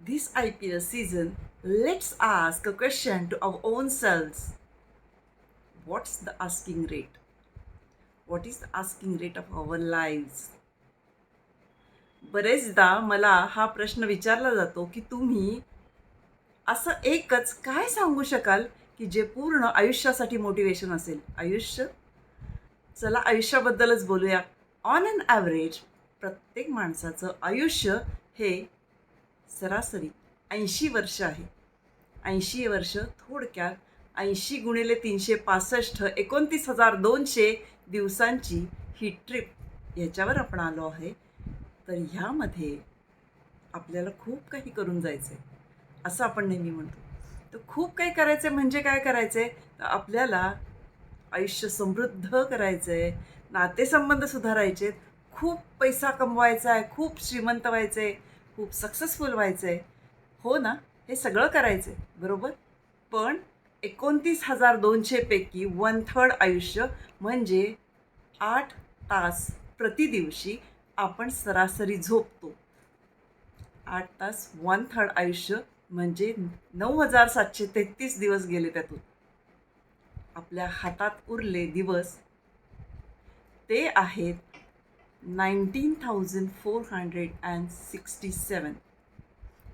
this IPL season, let's ask a question to our own selves. What's the asking rate? What is the asking rate of our lives? बरेचदा मला हा प्रश्न विचारला जातो की तुम्ही असं एकच काय सांगू शकाल की जे पूर्ण आयुष्यासाठी मोटिवेशन असेल आयुष्य चला आयुष्याबद्दलच बोलूया ऑन अन ॲव्हरेज प्रत्येक माणसाचं आयुष्य हे सरासरी ऐंशी वर्ष आहे. ऐंशी वर्ष थोडक्यात ऐंशी गुणिले तीनशे पासष्ट एकोणतीस हजार दोनशे दिवसांची ही ट्रिप याच्यावर आपण आलो आहे. तर ह्यामध्ये आपल्याला खूप काही करून जायचं आहे असं आपण नेहमी म्हणतो. तर खूप काही करायचं आहे म्हणजे काय करायचं आहे तर आपल्याला आयुष्य समृद्ध करायचं आहे नातेसंबंध सुधारायचे आहेत, खूप पैसा कमवायचा आहे खूप श्रीमंत व्हायचं आहे खूप सक्सेसफुल व्हायचं आहे हो ना? हे सगळं करायचं आहे बरोबर? पण एकोणतीस हजार दोनशेपैकी वन थर्ड आयुष्य म्हणजे आठ तास प्रतिदिवशी आपण सरासरी झोपतो. आठ तास वन थर्ड आयुष्य म्हणजे नऊ हजार सातशे तेहतीस दिवस गेले त्यातून. आपल्या हातात उरले दिवस. ते आहेत nineteen thousand four hundred and sixty seven.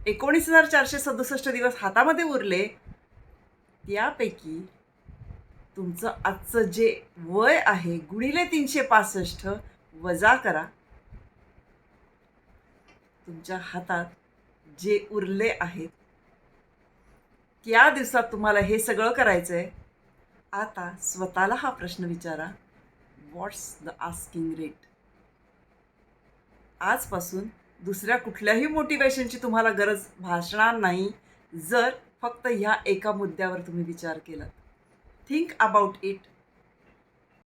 एकोणीस हजार चारशे सदुसष्ट दिवस हातामध्ये उरले. त्यापैकी तुमचं आजचं जे वय आहे गुणिले तीनशे पासष्ट वजा करा. तुमच्या हातात जे उरले आहेत त्या दिवसात तुम्हाला हे सगळं करायचं आहे आता स्वतःला हा प्रश्न विचारा. व्हॉट्स द आस्किंग रेट आजपासून दुसऱ्या कुठल्याही मोटिवेशनची तुम्हाला गरज भासणार नाही जर फक्त ह्या एका मुद्द्यावर तुम्ही विचार केला थिंक अबाउट इट